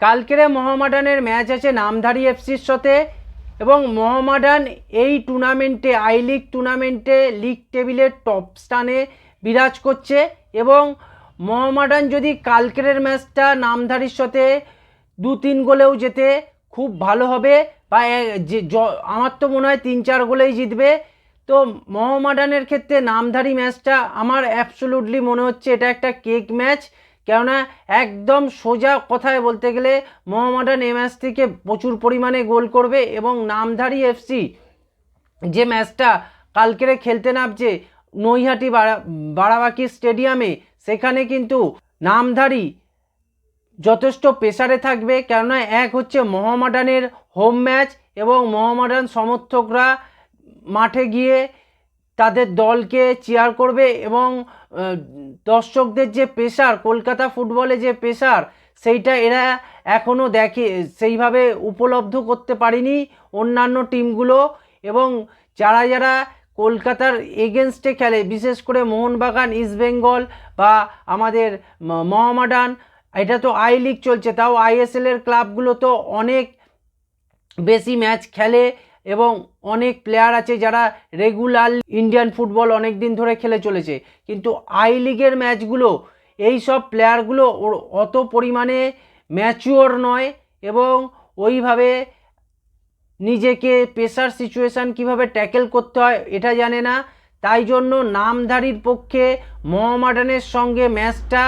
কালকেরে মোহামেডানের match আছে নামধারী এফসির সাথে এবং মোহামেডান এই টুর্নামেন্টে, আই লিগ টুর্নামেন্টে লিগ টেবিলের টপ স্থানে বিরাজ করছে এবং মোহামেডান যদি কালকেরের ম্যাচটা নামধারীর সাথে দু তিন গোলেও যেতে খুব ভালো হবে বা যে আমার তো মনে হয় তিন চার গোলেই জিতবে। তো মোহামেডানের ক্ষেত্রে নামধারী ম্যাচটা আমার অ্যাবসোলুটলি মনে হচ্ছে এটা একটা কেক ম্যাচ কেননা একদম সোজা কথায় বলতে গেলে মোহামেডান ম্যাচ থেকে প্রচুর পরিমাণে গোল করবে এবং নামধারী এফসি যে ম্যাচটা কালকেরে খেলতে নামছে নৈহাটি বাড়া বাড়াবাকি স্টেডিয়ামে, সেখানে কিন্তু নামধারী যথেষ্ট প্রেসারে থাকবে। কেননা এক হচ্ছে মোহামেডানের হোম ম্যাচ এবং মোহামেডান সমর্থকরা মাঠে গিয়ে তাদের দলকে চেয়ার করবে এবং দর্শকদের যে পেশার কলকাতা ফুটবলে যে পেশার সেইটা এরা এখনও দেখে, সেইভাবে উপলব্ধ করতে পারেনি অন্যান্য টিমগুলো এবং যারা যারা কলকাতার এগেনস্টে খেলে, বিশেষ করে মোহনবাগান ইস্টবেঙ্গল বা আমাদের মোহামেডান, এটা তো আই লিগ চলছে, তাও আইএসএলের ক্লাবগুলো তো অনেক বেশি ম্যাচ খেলে এবং অনেক প্লেয়ার আছে যারা রেগুলার ইন্ডিয়ান ফুটবল অনেক দিন ধরে খেলে চলেছে। কিন্তু আই লিগের ম্যাচগুলো এই সব প্লেয়ারগুলো অত পরিমাণে ম্যাচিওর নয় এবং ওইভাবে নিজেকে প্রেসার সিচুয়েশান কীভাবে ট্যাকেল করতে হয় এটা জানে না। তাই জন্য নামধারীর পক্ষে মোহামেডানের সঙ্গে ম্যাচটা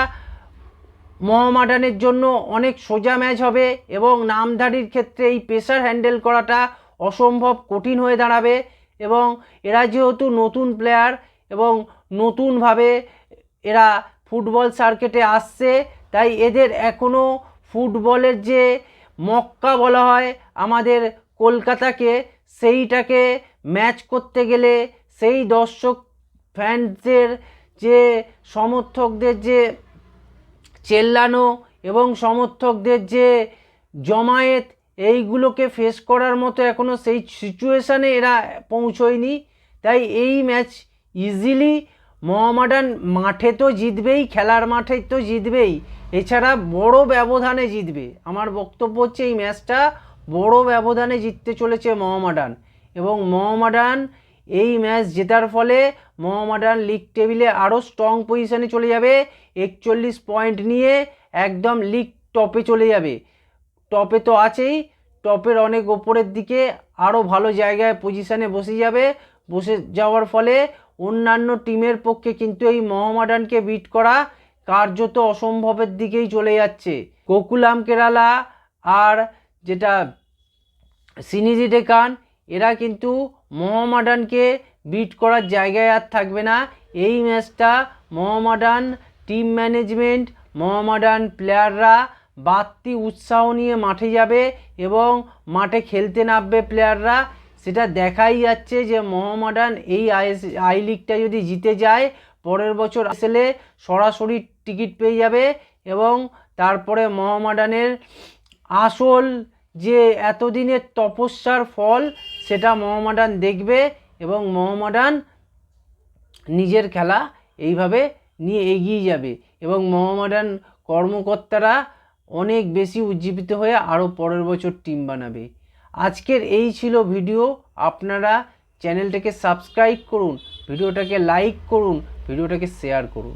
মোহামেডানের জন্য অনেক সোজা ম্যাচ হবে এবং নামধারীর ক্ষেত্রে এই প্রেসার হ্যান্ডেল করাটা অসম্ভব কঠিন হয়ে দাঁড়াবে এবং এরা যেহেতু নতুন প্লেয়ার এবং নতুনভাবে এরা ফুটবল সার্কেটে আসছে, তাই এদের এখনও ফুটবলের যে মক্কা বলা হয় আমাদের কলকাতাকে, সেইটাকে ম্যাচ করতে গেলে সেই দর্শক ফ্যানদের যে সমর্থকদের যে চেল্লানো এবং সমর্থকদের যে জমায়েত এইগুলোকে ফেস করার মতো এখনও সেই সিচুয়েশানে এরা পৌঁছয়নি। তাই এই ম্যাচ ইজিলি মোহামেডান মাঠে তো জিতবেই, খেলার মাঠে তো জিতবেই। এছাড়া বড় ব্যবধানে জিতবে। আমার বক্তব্য হচ্ছে এই ম্যাচটা বড় ব্যবধানে জিততে চলেছে মোহামেডান। এবং মোহামেডান এই ম্যাচ জেতার ফলে মোহামেডান লিগ টেবিলে আরও স্ট্রং পজিশনে চলে যাবে। একচল্লিশ পয়েন্ট নিয়ে একদম লিগ টপে চলে যাবে। টপে তো আছেই, টপের অনেক ওপরের দিকে আরও ভালো জায়গায় পজিশানে বসে যাবে। বসে যাওয়ার ফলে অন্যান্য টিমের পক্ষে কিন্তু এই মোহামেডানকে বিট করা কার্যত অসম্ভবের দিকেই চলে যাচ্ছে। গোকুলাম কেরালা আর যেটা সিনিজি ডেকান, এরা কিন্তু মোহামেডানকে বিট করার জায়গায় আর থাকবে না। এই ম্যাচটা মোহামেডান টিম ম্যানেজমেন্ট মোহামেডান প্লেয়াররা বাড়তি উৎসাহ নিয়ে মাঠে যাবে এবং মাঠে খেলতে নামবে প্লেয়াররা সেটা দেখাই যাচ্ছে যে মোহামেডান এই আইএস আই লিগটা যদি জিতে যায়, পরের বছর আসলে সরাসরি টিকিট পেয়ে যাবে এবং তারপরে মোহামেডানের আসল যে এতদিনের তপস্যার ফল, সেটা মোহামেডান দেখবে এবং মোহামেডান নিজের খেলা এইভাবে নিয়ে এগিয়ে যাবে এবং মোহামেডান কর্মকর্তারা অনেক বেশি উজ্জীবিত হয়ে আরও পরের বছর টিম বানাবে। আজকের এই ছিল ভিডিও। আপনারা চ্যানেলটাকে সাবস্ক্রাইব করুন, ভিডিওটাকে লাইক করুন, ভিডিওটাকে শেয়ার করুন।